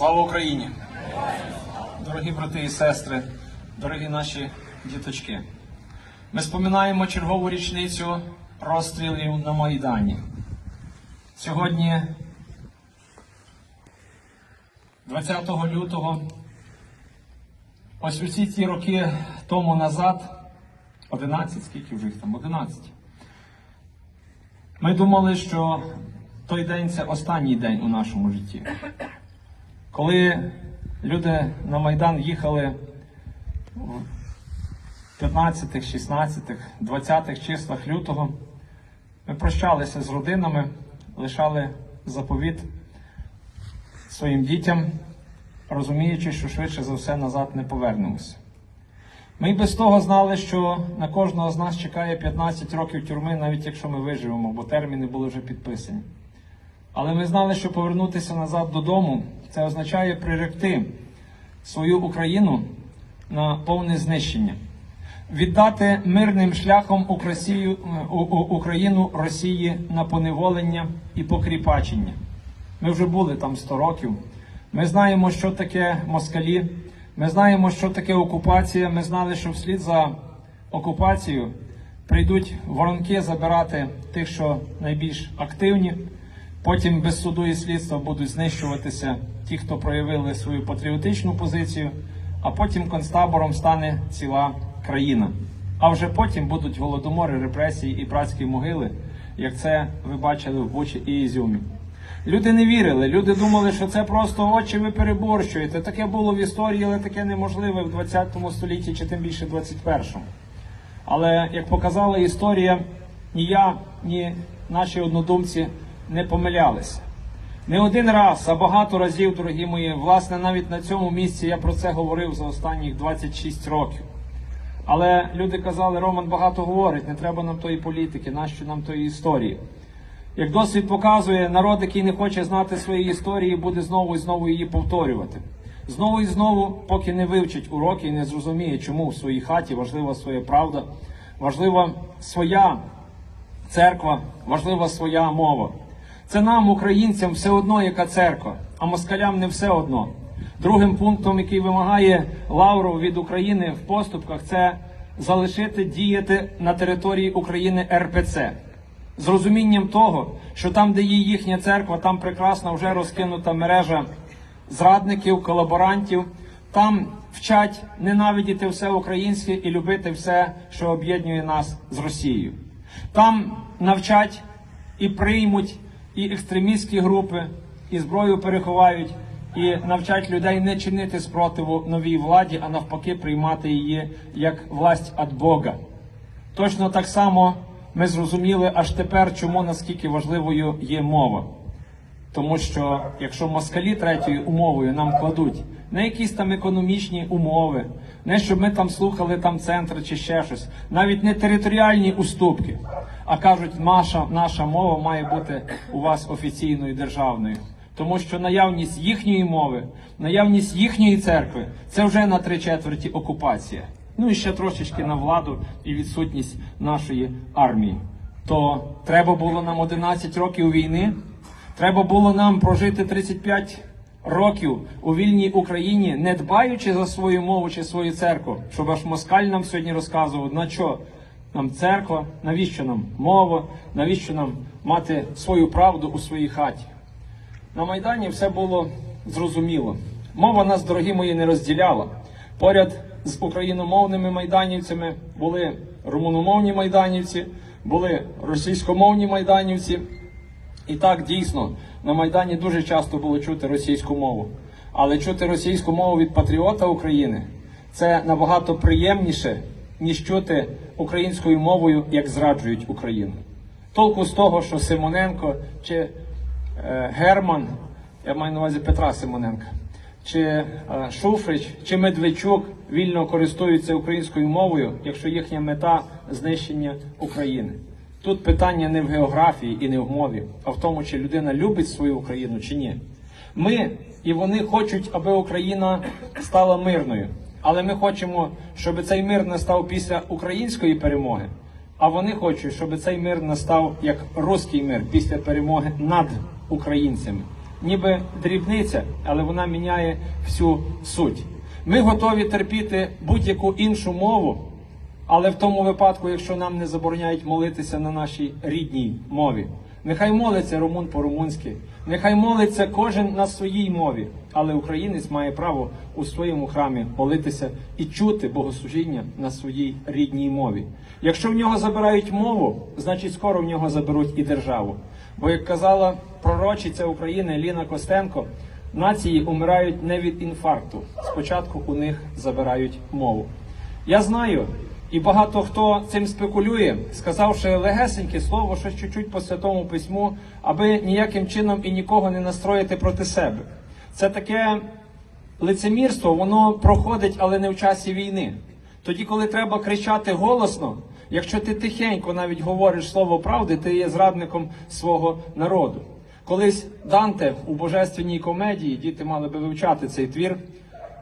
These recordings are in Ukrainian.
Слава Україні! Дорогі брати і сестри, дорогі наші діточки. Ми споминаємо чергову річницю розстрілів на Майдані. Сьогодні, 20 лютого, ось усі ці роки тому назад, 11, скільки вже їх там? 11. Ми думали, що той день це останній день у нашому житті. Коли люди на Майдан їхали в 15, 16, 20 числах лютого, ми прощалися з родинами, лишали заповіт своїм дітям, розуміючи, що швидше за все назад не повернемося. Ми й без того знали, що на кожного з нас чекає 15 років тюрми, навіть якщо ми виживемо, бо терміни були вже підписані. Але ми знали, що повернутися назад додому це означає приректи свою Україну на повне знищення, віддати мирним шляхом Україну Росії на поневолення і покріпачення. Ми вже були там 100 років. Ми знаємо, що таке москалі. Ми знаємо, що таке окупація. Ми знали, що вслід за окупацією прийдуть воронки забирати тих, що найбільш активні. Потім без суду і слідства будуть знищуватися ті, хто проявили свою патріотичну позицію, а потім концтабором стане ціла країна. А вже потім будуть голодомори, репресії і братські могили, як це ви бачили в Бучі і Ізюмі. Люди не вірили, люди думали, що це просто очі ви переборщуєте. Таке було в історії, але таке неможливе в 20 столітті чи тим більше в 21-му. Але як показала історія, ні я, ні наші однодумці не помилялися. Не один раз, а багато разів, дорогі мої, власне, навіть на цьому місці я про це говорив за останніх 26 років. Але люди казали, Роман багато говорить, не треба нам тої політики, нащо нам тої історії. Як досвід показує, народ, який не хоче знати своєї історії, буде знову і знову її повторювати. Знову і знову, поки не вивчить уроки і не зрозуміє, чому в своїй хаті важлива своя правда, важлива своя церква, важлива своя мова. Це нам, українцям, все одно, яка церква, а москалям не все одно. Другим пунктом, який вимагає лавру від України в поступках, це залишити діяти на території України РПЦ з розумінням того, що там, де є їхня церква, там прекрасна вже розкинута мережа зрадників, колаборантів. Там вчать ненавидіти все українське і любити все, що об'єднує нас з Росією. Там навчать і приймуть і екстремістські групи, і зброю переховають, і навчать людей не чинити спротиву новій владі, а навпаки, приймати її як власть від Бога. Точно так само ми зрозуміли аж тепер, чому наскільки важливою є мова. Тому що якщо москалі третьою умовою нам кладуть не якісь там економічні умови, не щоб ми там слухали там центр чи ще щось, навіть не територіальні уступки, а кажуть, наша, наша мова має бути у вас офіційною державною. Тому що наявність їхньої мови, наявність їхньої церкви це вже на три четверті окупація. Ну і ще трошечки на владу і відсутність нашої армії. То треба було нам 11 років війни. Треба було нам прожити 35 років у вільній Україні, не дбаючи за свою мову чи свою церкву, щоб аж москаль нам сьогодні розказував, на що нам церква, навіщо нам мова, навіщо нам мати свою правду у своїй хаті. На Майдані все було зрозуміло. Мова нас, дорогі мої, не розділяла. Поряд з україномовними майданівцями були румуномовні майданівці, були російськомовні майданівці. І так дійсно на Майдані дуже часто було чути російську мову. Але чути російську мову від патріота України це набагато приємніше, ніж чути українською мовою, як зраджують Україну. Толку з того, що Симоненко чи е, Герман, я маю на увазі Петра Симоненка, чи е, Шуфрич, чи Медведчук вільно користуються українською мовою, якщо їхня мета знищення України. Тут питання не в географії і не в мові, а в тому, чи людина любить свою Україну чи ні. Ми і вони хочуть, аби Україна стала мирною. Але ми хочемо, щоб цей мир настав після української перемоги. А вони хочуть, щоб цей мир настав як руський мир після перемоги над українцями. ніби дрібниця, але вона міняє всю суть. Ми готові терпіти будь-яку іншу мову, але в тому випадку, якщо нам не забороняють молитися на нашій рідній мові. Нехай молиться румун по-румунськи, нехай молиться кожен на своїй мові, але українець має право у своєму храмі молитися і чути богослужіння на своїй рідній мові. Якщо в нього забирають мову, значить скоро в нього заберуть і державу. Бо як казала пророчиця України Ліна Костенко, нації умирають не від інфаркту. Спочатку у них забирають мову. Я знаю, і багато хто цим спекулює, сказавши легесеньке слово, щось чуть-чуть по святому письму, аби ніяким чином і нікого не настроїти проти себе. Це таке лицемірство, воно проходить, але не в часі війни. Тоді, коли треба кричати голосно, якщо ти тихенько навіть говориш слово правди, ти є зрадником свого народу. Колись Данте у божественній комедії, діти мали би вивчати цей твір,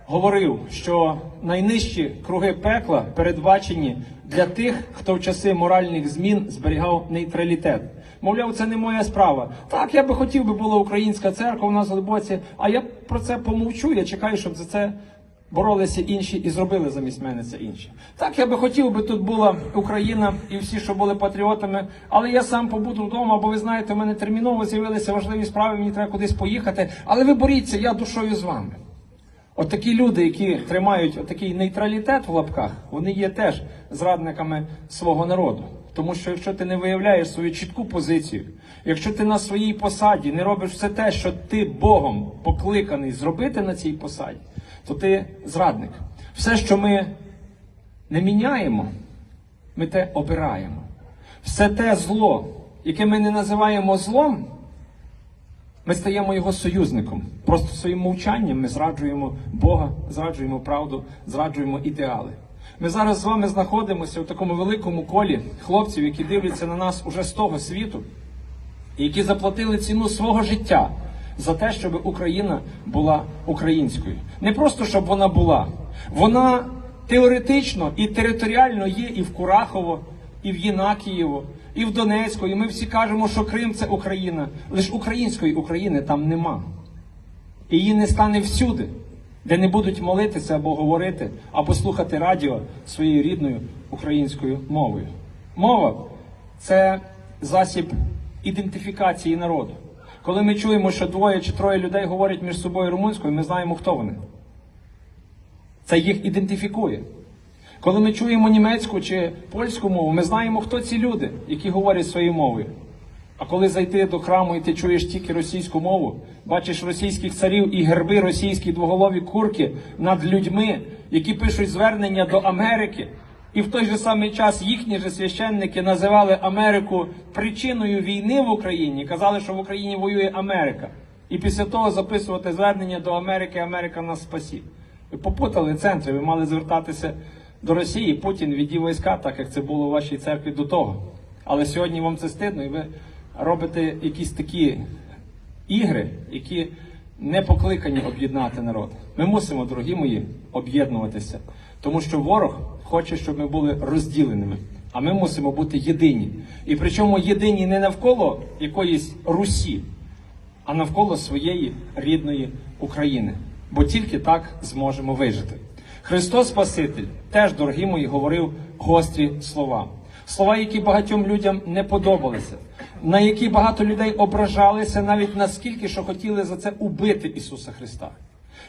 говорив, що найнижчі круги пекла передбачені для тих, хто в часи моральних змін зберігав нейтралітет. Мовляв, це не моя справа. Так, я би хотів би була українська церква у нас в глибоці, а я про це помовчу. Я чекаю, щоб за це боролися інші і зробили замість мене це інші. Так, я би хотів би тут була Україна і всі, що були патріотами, але я сам побуду вдома, бо ви знаєте, в мене терміново з'явилися важливі справи, мені треба кудись поїхати. Але ви боріться, я душою з вами. От такі люди, які тримають такий нейтралітет в лапках, вони є теж зрадниками свого народу. Тому що якщо ти не виявляєш свою чітку позицію, якщо ти на своїй посаді не робиш все те, що ти Богом покликаний зробити на цій посаді, то ти зрадник. Все, що ми не міняємо, ми те обираємо. Все те зло, яке ми не називаємо злом, ми стаємо його союзником. Просто своїм мовчанням ми зраджуємо Бога, зраджуємо правду, зраджуємо ідеали. Ми зараз з вами знаходимося в такому великому колі хлопців, які дивляться на нас уже з того світу, які заплатили ціну свого життя за те, щоб Україна була українською. Не просто щоб вона була, вона теоретично і територіально є і в Курахово, і в Єнакієво, і в Донецьку. І ми всі кажемо, що Крим це Україна. Лише української України там нема. І її не стане всюди, де не будуть молитися або говорити, або слухати радіо своєю рідною українською мовою. Мова це засіб ідентифікації народу. Коли ми чуємо, що двоє чи троє людей говорять між собою румунською, ми знаємо, хто вони. Це їх ідентифікує. Коли ми чуємо німецьку чи польську мову, ми знаємо, хто ці люди, які говорять своєю мовою. А коли зайти до храму і ти чуєш тільки російську мову, бачиш російських царів і герби російські двоголові курки над людьми, які пишуть звернення до Америки, і в той же самий час їхні же священники називали Америку причиною війни в Україні, казали, що в Україні воює Америка. І після того записувати звернення до Америки, Америка нас спасі. Ви попутали центри, ви мали звертатися до Росії, Путін віддів війська, так як це було у вашій церкві до того. Але сьогодні вам це стидно, і ви робите якісь такі ігри, які не покликані об'єднати народ. Ми мусимо, дорогі мої, об'єднуватися, тому що ворог хоче, щоб ми були розділеними. А ми мусимо бути єдині. І причому єдині не навколо якоїсь Русі, а навколо своєї рідної України. Бо тільки так зможемо вижити. Христос Спаситель теж, дорогі мої, говорив гострі слова. Слова, які багатьом людям не подобалися, на які багато людей ображалися, навіть наскільки, що хотіли за це убити Ісуса Христа.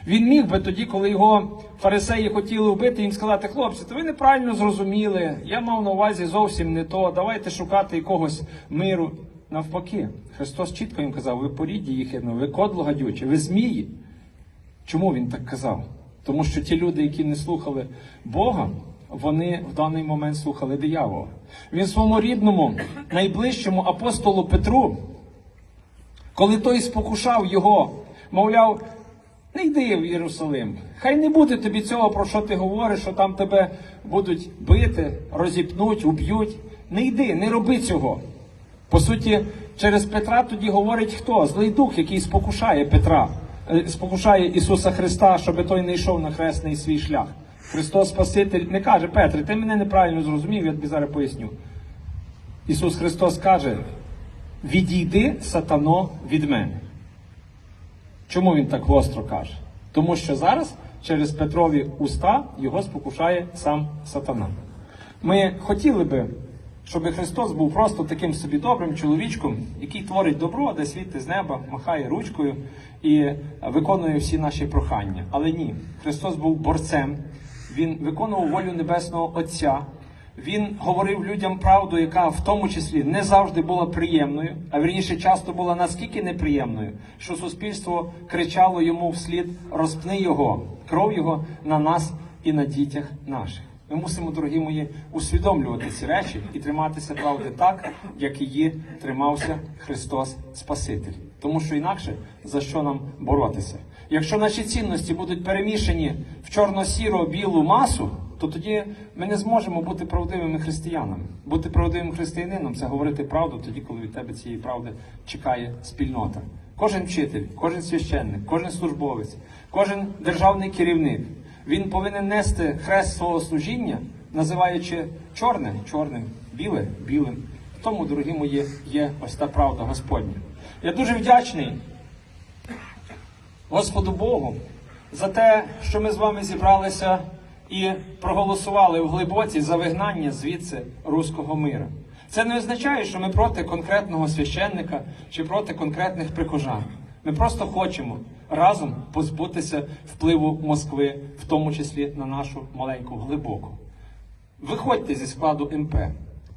Він міг би тоді, коли його фарисеї хотіли вбити, їм сказати, хлопці, то ви неправильно зрозуміли, я мав на увазі зовсім не то, давайте шукати якогось миру. Навпаки, Христос чітко їм казав, ви порідді їх, ви кодло гадюче, ви змії. Чому він так казав? Тому що ті люди, які не слухали Бога, вони в даний момент слухали диявола. Він своєму рідному, найближчому апостолу Петру, коли той спокушав його, мовляв, не йди в Єрусалим. Хай не буде тобі цього, про що ти говориш, що там тебе будуть бити, розіпнуть, уб'ють. Не йди, не роби цього. По суті, через Петра тоді говорить хто? Злий дух, який спокушає Петра, спокушає Ісуса Христа, щоб той не йшов на хресний свій шлях. Христос Спаситель не каже, Петре, ти мене неправильно зрозумів, я тобі зараз поясню. Ісус Христос каже: відійди, сатано, від мене. Чому він так гостро каже? Тому що зараз через Петрові уста його спокушає сам сатана. Ми хотіли би, щоб Христос був просто таким собі добрим чоловічком, який творить добро, де світи з неба, махає ручкою і виконує всі наші прохання. Але ні, Христос був борцем, він виконував волю Небесного Отця. Він говорив людям правду, яка в тому числі не завжди була приємною, а вірніше часто була наскільки неприємною, що суспільство кричало йому вслід розпни його, кров його на нас і на дітях наших. Ми мусимо, дорогі мої, усвідомлювати ці речі і триматися правди так, як її тримався Христос Спаситель. Тому що інакше за що нам боротися? Якщо наші цінності будуть перемішані в чорно-сіро білу масу, то тоді ми не зможемо бути правдивими християнами. Бути правдивим християнином це говорити правду тоді, коли від тебе цієї правди чекає спільнота. Кожен вчитель, кожен священник, кожен службовець, кожен державний керівник він повинен нести хрест свого служіння, називаючи чорне чорним, біле білим. Тому, дорогі мої, є ось та правда Господня. Я дуже вдячний Господу Богу за те, що ми з вами зібралися і проголосували в глибоці за вигнання звідси руського мира. Це не означає, що ми проти конкретного священника чи проти конкретних прихожан. Ми просто хочемо разом позбутися впливу Москви, в тому числі на нашу маленьку глибоку. Виходьте зі складу МП,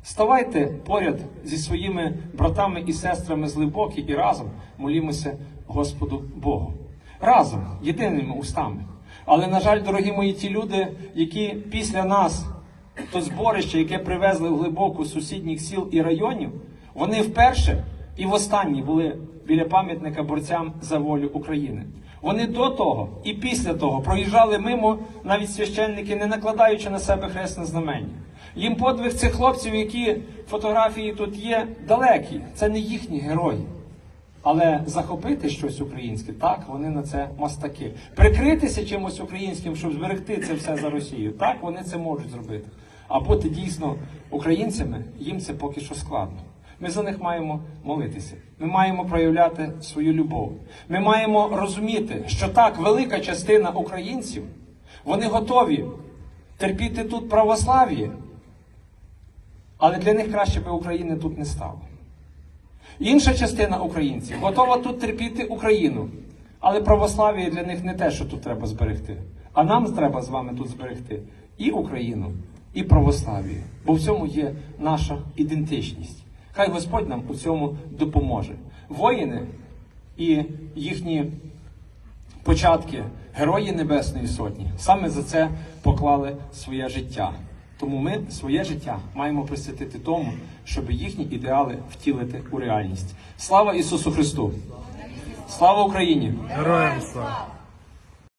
ставайте поряд зі своїми братами і сестрами з глибокі і разом молімося Господу Богу. Разом, єдиними устами. Але, на жаль, дорогі мої, ті люди, які після нас, то зборище, яке привезли в глибоку з сусідніх сіл і районів, вони вперше і востаннє були біля пам'ятника борцям за волю України. Вони до того і після того проїжджали мимо навіть священники, не накладаючи на себе хресне знамення. Їм подвиг цих хлопців, які фотографії тут є, далекі. Це не їхні герої. Але захопити щось українське, так, вони на це мастаки. Прикритися чимось українським, щоб зберегти це все за Росію, так, вони це можуть зробити. А бути дійсно українцями, їм це поки що складно. Ми за них маємо молитися. Ми маємо проявляти свою любов. Ми маємо розуміти, що так велика частина українців вони готові терпіти тут православ'я, але для них краще би України тут не стало. Інша частина українців готова тут терпіти Україну, але православ'я для них не те, що тут треба зберегти. А нам треба з вами тут зберегти і Україну, і православ'я. Бо в цьому є наша ідентичність. Хай Господь нам у цьому допоможе. Воїни і їхні початки, герої Небесної Сотні, саме за це поклали своє життя. Тому ми своє життя маємо присвятити тому, щоб їхні ідеали втілити у реальність. Слава Ісусу Христу! Слава Україні! Героям слава!